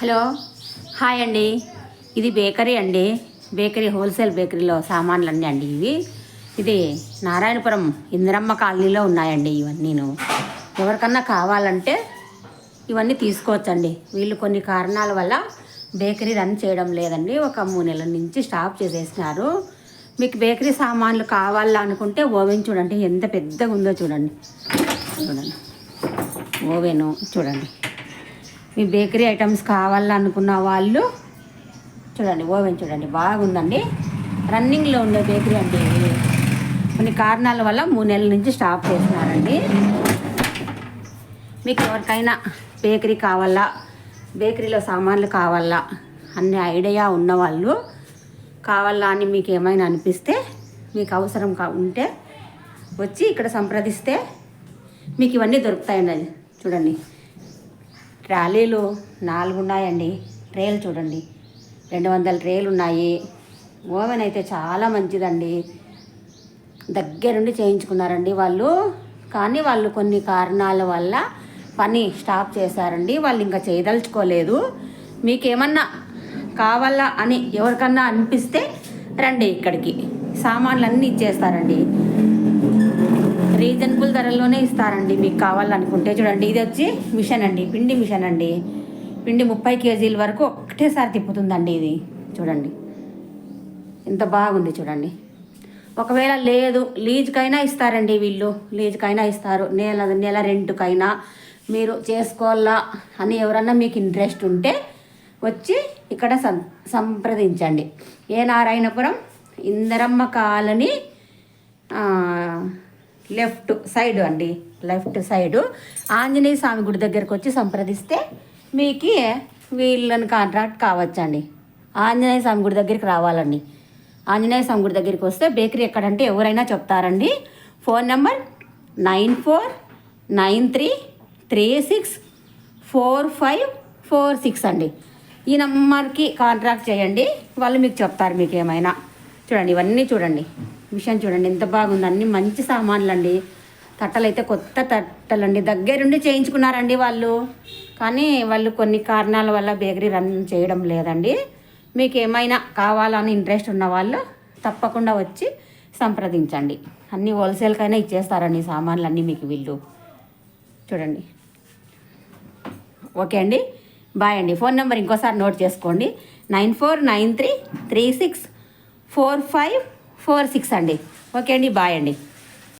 Hello. Hi అండి. ఇది bakery అండి. బేకరీ హోల్సేల్ బేకరీలో సామాన్లు అన్నీ అండి ఇవి. ఇది నారాయణపురం ఇందిరమ్మ కాలనీలో ఉన్నాయండి ఇవన్నీను. ఎవరికన్నా కావాలంటే ఇవన్నీ తీసుకోవచ్చండి. వీళ్ళు కొన్ని కారణాల వల్ల బేకరీ రన్ చేయడం లేదండి. ఒక మూడు నెలల నుంచి స్టాప్ చేసేసినారు. మీకు బేకరీ సామాన్లు కావాలా అనుకుంటే ఓవెన్ చూడండి. ఎంత పెద్దగా ఉందో చూడండి. చూడండి. ఓవెను చూడండి. మీ బేకరీ ఐటమ్స్ కావాలనుకున్న వాళ్ళు చూడండి ఓవెన్ చూడండి బాగుందండి. రన్నింగ్లో ఉండే బేకరీ అండి కొన్ని కారణాల వల్ల మూడు నెలల నుంచి స్టాప్ చేసినారండి మీకు ఎవరికైనా బేకరీ కావాలా బేకరీలో సామాన్లు కావాలా అనే ఐడియా ఉన్నవాళ్ళు కావాలా అని మీకు ఏమైనా అనిపిస్తే మీకు అవసరం కా ఉంటే వచ్చి ఇక్కడ సంప్రదిస్తే మీకు ఇవన్నీ దొరుకుతాయండి. చూడండి. ట్రాలీలు నాలుగు ఉన్నాయండి ట్రేలు చూడండి. రెండు వందల ట్రేలు ఉన్నాయి ఓవెన్ అయితే చాలా మంచిదండి. దగ్గరుండి చేయించుకున్నారండి వాళ్ళు. కానీ వాళ్ళు కొన్ని కారణాల వల్ల పని స్టాప్ చేశారండి. వాళ్ళు ఇంకా చేయదలుచుకోలేదు. మీకేమన్నా కావాలా అని ఎవరికన్నా అనిపిస్తే రండి ఇక్కడికి. సామాన్లు అన్నీ ఇచ్చేస్తారండి. రీజనబుల్ ధరల్లోనే ఇస్తారండి మీకు కావాలనుకుంటే. చూడండి ఇది వచ్చి మిషన్ అండి పిండి మిషన్ అండి. పిండి ముప్పై కేజీల వరకు ఒకటేసారి తిప్పుతుందండి ఇది. చూడండి ఎంత బాగుంది చూడండి. ఒకవేళ లేదు లీజ్కైనా ఇస్తారండి వీళ్ళు. లీజ్కైనా ఇస్తారు. నెల నెల రెంట్కైనా మీరు చేసుకోవాలా అని ఎవరన్నా మీకు ఇంట్రెస్ట్ ఉంటే వచ్చి ఇక్కడ సం సంప్రదించండి. ఏ Narayanapuram Indiramma colony left side అండి. Left side. ఆంజనేయ స్వామి గుడి దగ్గరకు వచ్చి సంప్రదిస్తే మీకు వీళ్ళని కాంట్రాక్ట్ కావచ్చండి. ఆంజనేయ స్వామి గుడి దగ్గరికి రావాలండి. ఆంజనేయ స్వామి గుడి దగ్గరికి వస్తే బేకరీ ఎక్కడంటే ఎవరైనా చెప్తారండి. Phone number nine four nine three three six four five four six అండి. ఈ నెంబర్కి కాంట్రాక్ట్ చేయండి. వాళ్ళు మీకు చెప్తారు మీకు ఏమైనా చూడండి ఇవన్నీ చూడండి. మిషన్ చూడండి ఎంత బాగుంది. అన్ని మంచి సామాన్లు అండి తట్టలు అయితే కొత్త తట్టలండి. దగ్గరుండి చేయించుకున్నారండి వాళ్ళు. కానీ వాళ్ళు కొన్ని కారణాల వల్ల బేకరీ రన్ చేయడం లేదండి. మీకు ఏమైనా కావాలని ఇంట్రెస్ట్ ఉన్న వాళ్ళు తప్పకుండా వచ్చి సంప్రదించండి. అన్ని హోల్సేల్కైనా ఇచ్చేస్తారండి సామాన్లు అన్నీ మీకు వీళ్ళు. చూడండి. ఓకే అండి. బాయ్ అండి. ఫోన్ నెంబర్ ఇంకోసారి నోట్ చేసుకోండి. Nine four nine three three six four five four six అండి. ఓకే అండి బాయ్ అండి.